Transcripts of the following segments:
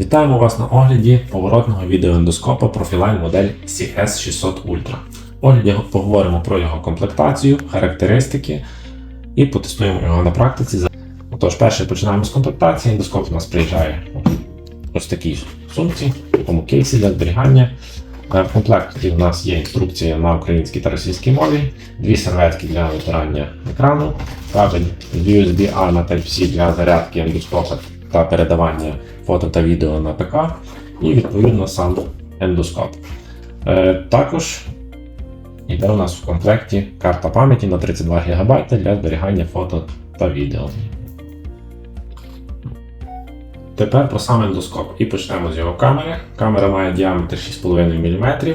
Вітаємо вас на огляді поворотного відеоендоскопа Profiline модель CS600 Ultra. В огляді поговоримо про його комплектацію, характеристики і потестуємо його на практиці. Отож, перше починаємо з комплектації. Ендоскоп у нас приїжджає ось в такій сумці, в такому кейсі для зберігання. Е, В комплекті у нас є інструкція на українській та російській мові, дві серветки для витирання екрану, кабель USB-A на Type-C для зарядки ендоскопа та передавання фото та відео на ПК, і відповідно сам ендоскоп. Е, Також йде у нас в комплекті карта пам'яті на 32 ГБ для зберігання фото та відео. Тепер про сам ендоскоп. І почнемо з його камери. Камера має діаметр 6,5 мм.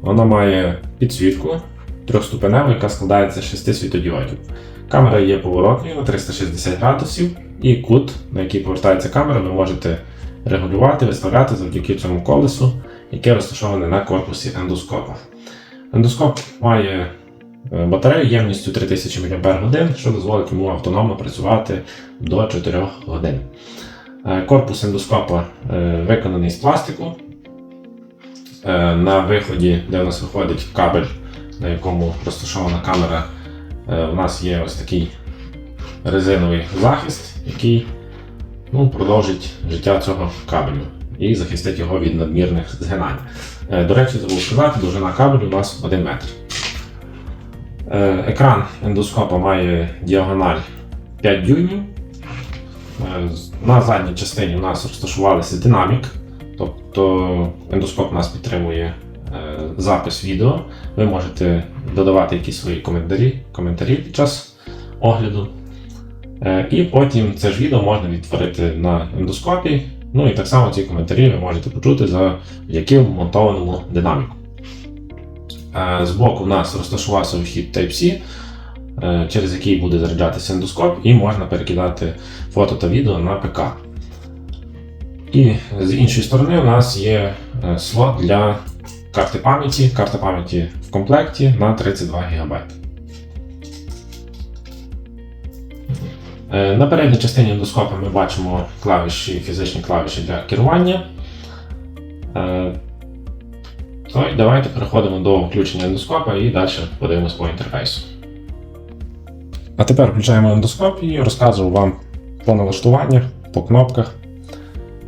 Вона має підсвітку трьохступеневу, яка складається з 6 світодіодів. Камера є поворотною на 360 градусів, і кут, на який повертається камера, ви можете регулювати, виставляти завдяки цьому колесу, яке розташоване на корпусі ендоскопа. Ендоскоп має е, батарею ємністю 3000 мАч, що дозволить йому автономно працювати до 4 годин. Е, Корпус ендоскопа е, виконаний з пластику. На виході, де у нас виходить кабель, на якому розташована камера, е, у нас є ось такий резиновий захист, який ну, продовжить життя цього кабелю і захистить його від надмірних згинань. Е, До речі, забув сказати, довжина кабелю у нас 1 метр. Е, Екран ендоскопа має діагональ 5 дюймів. Е, На задній частині у нас розташувалися динамік, тобто ендоскоп у нас підтримує е, запис відео. Ви можете додавати якісь свої коментарі, коментарі під час огляду. Е, І потім це ж відео можна відтворити на ендоскопі. Ну і так само ці коментарі ви можете почути завдяки вмонтованому динаміку. Е, Збоку у нас розташувався вхід Type-C, е, через який буде заряджатися ендоскоп, і можна перекидати фото та відео на ПК. І з іншої сторони у нас є е, слот для карти пам'яті. Карта пам'яті в комплекті на 32 ГБ. Е, На передній частині ендоскопа ми бачимо клавіші, фізичні клавіші для керування. Е, То й давайте переходимо до включення ендоскопа і далі подивимось по інтерфейсу. А тепер включаємо ендоскоп і розказую вам по налаштуваннях, по кнопках.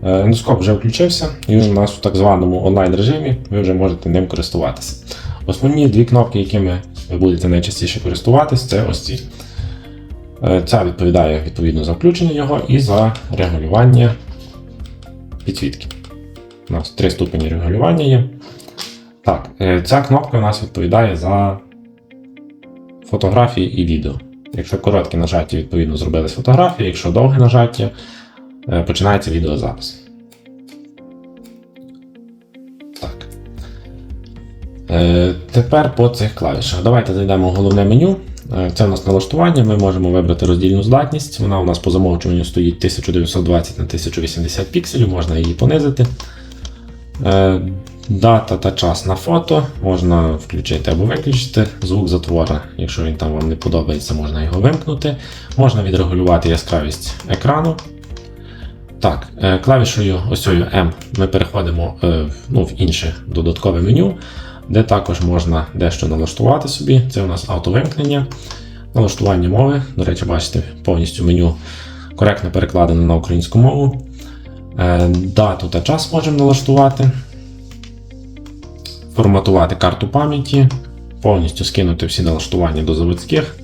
Е, Ендоскоп вже включився, і він у нас в так званому онлайн режимі, ви вже можете ним користуватися. Основні дві кнопки, якими ви будете найчастіше користуватись, це ось ці. Е, Ця відповідає відповідно за включення його і за регулювання підсвітки. У нас три ступені регулювання є. Так, е, ця кнопка у нас відповідає за фотографії і відео. Якщо коротке нажаття, відповідно зробились фотографії, якщо довге нажаття, починається відеозапис. Так. Е, Тепер по цих клавішах. Давайте зайдемо в головне меню. Е, Це у нас налаштування. Ми можемо вибрати роздільну здатність. Вона у нас по замовчуванню стоїть 1920 на 1080 пікселів, можна її понизити. Е, Дата та час на фото можна включити або виключити. Звук затвора, якщо він там вам не подобається, можна його вимкнути. Можна відрегулювати яскравість екрану. Так, е, клавішою осьою M ми переходимо е, ну, в інше додаткове меню, де також можна дещо налаштувати собі. Це у нас автовимкнення, налаштування мови. До речі, бачите, повністю меню коректно перекладено на українську мову. Е, Дату та час можемо налаштувати. Форматувати карту пам'яті, повністю скинути всі налаштування до заводських,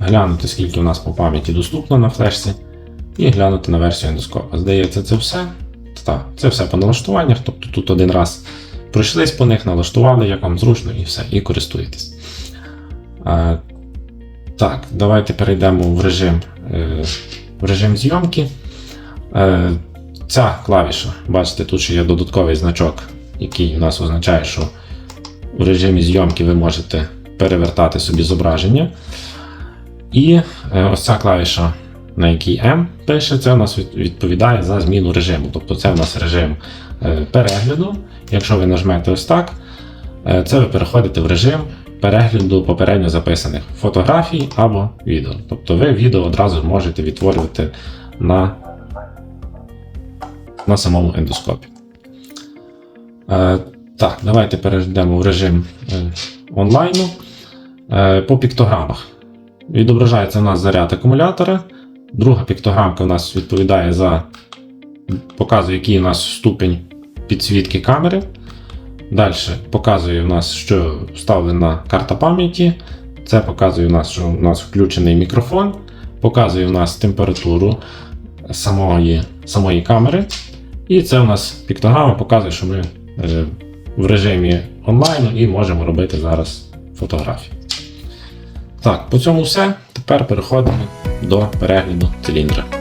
глянути, скільки у нас по пам'яті доступно на флешці, і глянути на версію ендоскопа. Здається, це все. Так, це все по налаштуваннях. Тобто тут один раз пройшлись по них, налаштували, як вам зручно, і все, і користуєтесь. Е, так, давайте перейдемо в режим, е, в режим зйомки. Е, ця клавіша, бачите, тут ще є додатковий значок, який у нас означає, що в режимі зйомки ви можете перевертати собі зображення. І ось ця клавіша, на якій M пише, це у нас відповідає за зміну режиму. Тобто це у нас режим е, перегляду. Якщо ви нажмете ось так, е, це ви переходите в режим перегляду попередньо записаних фотографій або відео. Тобто ви відео одразу можете відтворювати на на самому ендоскопі. Е, так, давайте перейдемо в режим онлайну. По піктограмах. Відображається у нас заряд акумулятора. Друга піктограмка у нас відповідає за показує, який у нас ступень підсвітки камери. Далі показує у нас, що вставлена карта пам'яті. Це показує у нас, що у нас включений мікрофон. Показує у нас температуру самої, самої камери. І це у нас піктограма показує, що ми е, в режимі онлайну і можемо робити зараз фотографії. Так, по цьому все. Тепер переходимо до перегляду циліндра.